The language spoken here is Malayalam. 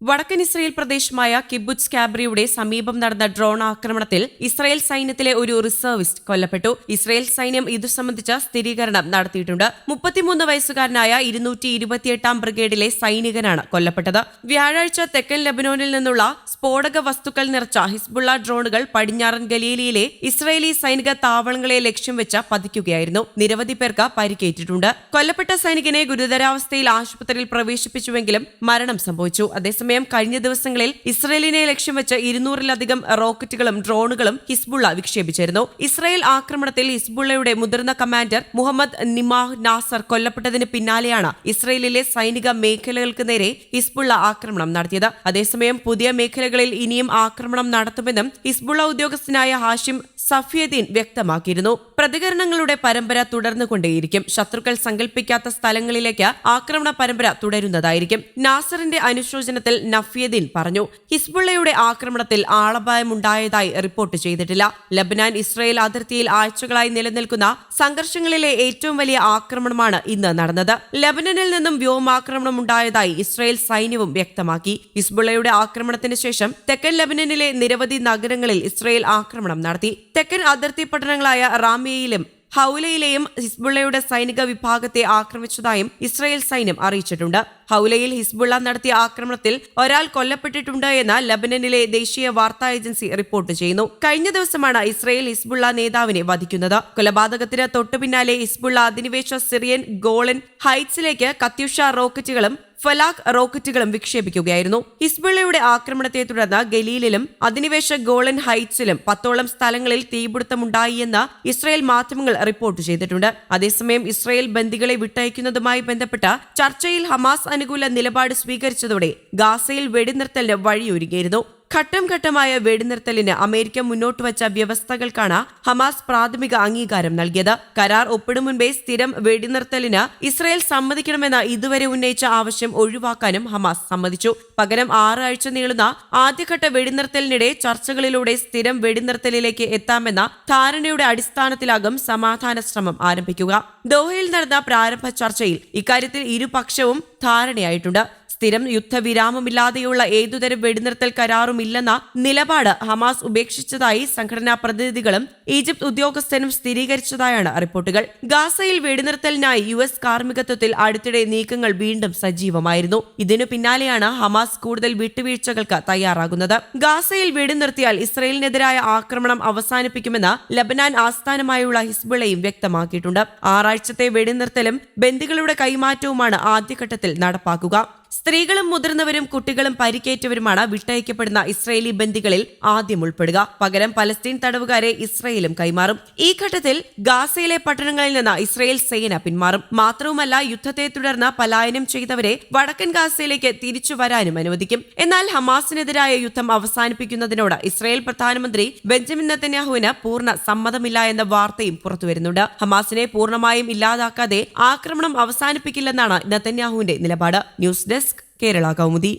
വടക്കൻ ഇസ്രയേൽ പ്രദേശമായ കിബുച്ച് കാബ്രിയുടെ സമീപം നടന്ന ഡ്രോൺ ആക്രമണത്തിൽ ഇസ്രയേൽ സൈന്യത്തിലെ ഒരു റിസർവിസ്റ്റ് കൊല്ലപ്പെട്ടു. ഇസ്രയേൽ സൈന്യം ഇതു സംബന്ധിച്ച സ്ഥിരീകരണം നടത്തിയിട്ടുണ്ട്. മുപ്പത്തിമൂന്ന് വയസ്സുകാരനായ ഇരുന്നൂറ്റി ഇരുപത്തിയെട്ടാം ബ്രിഗേഡിലെ സൈനികനാണ് കൊല്ലപ്പെട്ടത്. വ്യാഴാഴ്ച തെക്കൻ ലബനോനിൽ നിന്നുള്ള സ്ഫോടക വസ്തുക്കൾ നിറച്ച ഹിസ്ബുള്ള ഡ്രോണുകൾ പടിഞ്ഞാറൻ ഗലീലിയിലെ ഇസ്രയേലി സൈനിക താവളങ്ങളെ ലക്ഷ്യം വെച്ച് പതിക്കുകയായിരുന്നു. നിരവധി പേർക്ക് പരിക്കേറ്റിട്ടുണ്ട്. കൊല്ലപ്പെട്ട സൈനികനെ ഗുരുതരാവസ്ഥയിൽ ആശുപത്രിയിൽ പ്രവേശിപ്പിച്ചുവെങ്കിലും മരണം സംഭവിച്ചു. അതേസമയം കഴിഞ്ഞ ദിവസങ്ങളിൽ ഇസ്രയേലിനെ ലക്ഷ്യം വെച്ച് ഇരുന്നൂറിലധികം റോക്കറ്റുകളും ഡ്രോണുകളും ഹിസ്ബുള്ള വിക്ഷേപിച്ചിരുന്നു. ഇസ്രയേൽ ആക്രമണത്തിൽ ഹിസ്ബുള്ളയുടെ മുതിർന്ന കമാൻഡർ മുഹമ്മദ് നിമാഹ് നാസർ കൊല്ലപ്പെട്ടതിന് പിന്നാലെയാണ് ഇസ്രയേലിലെ സൈനിക മേഖലകൾക്ക് നേരെ ഹിസ്ബുള്ള ആക്രമണം നടത്തിയത്. അതേസമയം പുതിയ മേഖലകളിൽ ഇനിയും ആക്രമണം നടത്തുമെന്നും ഹിസ്ബുള്ള ഉദ്യോഗസ്ഥനായ ഹാഷിം സഫിയദ്ദീൻ വ്യക്തമാക്കിയിരുന്നു. പ്രതികരണങ്ങളുടെ പരമ്പര തുടർന്നുകൊണ്ടേയിരിക്കും. ശത്രുക്കൾ സങ്കല്പിക്കാത്ത സ്ഥലങ്ങളിലേക്ക് ആക്രമണ പരമ്പര തുടരുന്നതായിരിക്കും. നാസറിന്റെ അനുശോചനത്തിൽ നഫിയദ്ദീൻ പറഞ്ഞു ഹിസ്ബുള്ളയുടെ ആക്രമണത്തിൽ ആളപായമുണ്ടായതായി റിപ്പോർട്ട് ചെയ്തിട്ടില്ല. ലബനാൻ ഇസ്രയേൽ അതിർത്തിയിൽ ആഴ്ചകളായി നിലനിൽക്കുന്ന സംഘർഷങ്ങളിലെ ഏറ്റവും വലിയ ആക്രമണമാണ് ഇന്ന് നടന്നത്. ലബനനിൽ നിന്നും വ്യോമാക്രമണം ഉണ്ടായതായി ഇസ്രയേൽ സൈന്യവും വ്യക്തമാക്കി. ഹിസ്ബുള്ളയുടെ ആക്രമണത്തിന് ശേഷം തെക്കൻ ലബനനിലെ നിരവധി നഗരങ്ങളിൽ ഇസ്രയേൽ ആക്രമണം നടത്തി. തെക്കൻ അതിർത്തി പട്ടണങ്ങളായ റാമിയയിലും ഹൌലയിലെയും ഹിസ്ബുള്ളയുടെ സൈനിക വിഭാഗത്തെ ആക്രമിച്ചതായും ഇസ്രായേൽ സൈന്യം അറിയിച്ചിട്ടുണ്ട്. ഹൗലയിൽ ഹിസ്ബുള്ള നടത്തിയ ആക്രമണത്തിൽ ഒരാൾ കൊല്ലപ്പെട്ടിട്ടുണ്ട് എന്ന് ലബനനിലെ ദേശീയ വാർത്താ ഏജൻസി റിപ്പോർട്ട് ചെയ്യുന്നു. കഴിഞ്ഞ ദിവസമാണ് ഇസ്രായേൽ ഹിസ്ബുള്ള നേതാവിനെ വധിക്കുന്നത്. കൊലപാതകത്തിന് തൊട്ടുപിന്നാലെ ഹിസ്ബുള്ള അധിനിവേശ സിറിയൻ ഗോളൻ ഹൈറ്റ്സിലേക്ക് കത്യുഷ റോക്കറ്റുകളും ഫലാഖ് റോക്കറ്റുകളും വിക്ഷേപിക്കുകയായിരുന്നു. ഹിസ്ബുള്ളയുടെ ആക്രമണത്തെ തുടർന്ന് ഗലീലിലും അധിനിവേശ ഗോളൻ ഹൈറ്റ്സിലും പത്തോളം സ്ഥലങ്ങളിൽ തീപിടുത്തമുണ്ടായി എന്ന് ഇസ്രായേൽ മാധ്യമങ്ങൾ റിപ്പോർട്ട് ചെയ്തിട്ടുണ്ട്. അതേസമയം ഇസ്രായേൽ ബന്ദികളെ വിട്ടയക്കുന്നതുമായി ബന്ധപ്പെട്ട ചർച്ചയിൽ ഹമാസ് അനുകൂല നിലപാട് സ്വീകരിച്ചതോടെ ഗാസയിൽ വെടിനിർത്തലിന് വഴിയൊരുങ്ങിയിരുന്നു. ഘട്ടം ഘട്ടമായ വെടിനിർത്തലിന് അമേരിക്ക മുന്നോട്ട് വച്ച വ്യവസ്ഥകൾക്കാണ് ഹമാസ് പ്രാഥമിക അംഗീകാരം നൽകിയത്. കരാർ ഒപ്പിടും മുൻപേ സ്ഥിരം വെടിനിർത്തലിന് ഇസ്രായേൽ സമ്മതിക്കണമെന്ന ഇതുവരെ ഉന്നയിച്ച ആവശ്യം ഒഴിവാക്കാനും ഹമാസ് സമ്മതിച്ചു. പകരം ആറാഴ്ച നീളുന്ന ആദ്യഘട്ട വെടിനിർത്തലിനിടെ ചർച്ചകളിലൂടെ സ്ഥിരം വെടിനിർത്തലിലേക്ക് എത്താമെന്ന ധാരണയുടെ അടിസ്ഥാനത്തിലാകും സമാധാന ശ്രമം ആരംഭിക്കുക. ദോഹയിൽ നടന്ന പ്രാരംഭ ചർച്ചയിൽ ഇക്കാര്യത്തിൽ ഇരുപക്ഷവും ധാരണയായിട്ടുണ്ട്. സ്ഥിരം യുദ്ധവിരാമമില്ലാതെയുള്ള ഏതുതരം വെടിനിർത്തൽ കരാറുമില്ലെന്ന നിലപാട് ഹമാസ് ഉപേക്ഷിച്ചതായി സംഘടനാ പ്രതിനിധികളും ഈജിപ്ത് ഉദ്യോഗസ്ഥനും സ്ഥിരീകരിച്ചതായാണ് റിപ്പോർട്ടുകൾ. ഗാസയിൽ വെടിനിർത്തലിനായി യു എസ് കാർമ്മികത്വത്തിൽ അടുത്തിടെ നീക്കങ്ങൾ വീണ്ടും സജീവമായിരുന്നു. ഇതിനു പിന്നാലെയാണ് ഹമാസ് കൂടുതൽ വിട്ടുവീഴ്ചകൾക്ക് തയ്യാറാകുന്നത്. ഗാസയിൽ വെടിനിർത്തിയാൽ ഇസ്രയേലിനെതിരായ ആക്രമണം അവസാനിപ്പിക്കുമെന്ന് ലബനാൻ ആസ്ഥാനമായുള്ള ഹിസ്ബുളയും വ്യക്തമാക്കിയിട്ടുണ്ട്. ആറാഴ്ചത്തെ വെടിനിർത്തലും ബന്ദികളുടെ കൈമാറ്റവുമാണ് ആദ്യഘട്ടത്തിൽ നടപ്പാക്കുക. സ്ത്രീകളും മുതിർന്നവരും കുട്ടികളും പരിക്കേറ്റവരുമാണ് വിട്ടയക്കപ്പെടുന്ന ഇസ്രയേലി ബന്ദികളിൽ ആദ്യം ഉൾപ്പെടുക. പകരം പലസ്തീൻ തടവുകാരെ ഇസ്രയേലും കൈമാറും. ഈ ഘട്ടത്തിൽ ഗാസയിലെ പട്ടണങ്ങളിൽ നിന്ന് ഇസ്രയേൽ സേന പിന്മാറും. മാത്രവുമല്ല യുദ്ധത്തെ തുടർന്ന് പലായനം ചെയ്തവരെ വടക്കൻ ഗാസയിലേക്ക് തിരിച്ചു വരാനും അനുവദിക്കും. എന്നാൽ ഹമാസിനെതിരായ യുദ്ധം അവസാനിപ്പിക്കുന്നതിനോട് ഇസ്രയേൽ പ്രധാനമന്ത്രി ബെഞ്ചമിൻ നെത്തന്യാഹുവിന് പൂർണ സമ്മതമില്ല എന്ന വാർത്തയും പുറത്തുവരുന്നുണ്ട്. ഹമാസിനെ പൂർണമായും ഇല്ലാതാക്കാതെ ആക്രമണം അവസാനിപ്പിക്കില്ലെന്നാണ് നെത്തന്യാഹുവിന്റെ നിലപാട്. News desk Kerala Kaumudi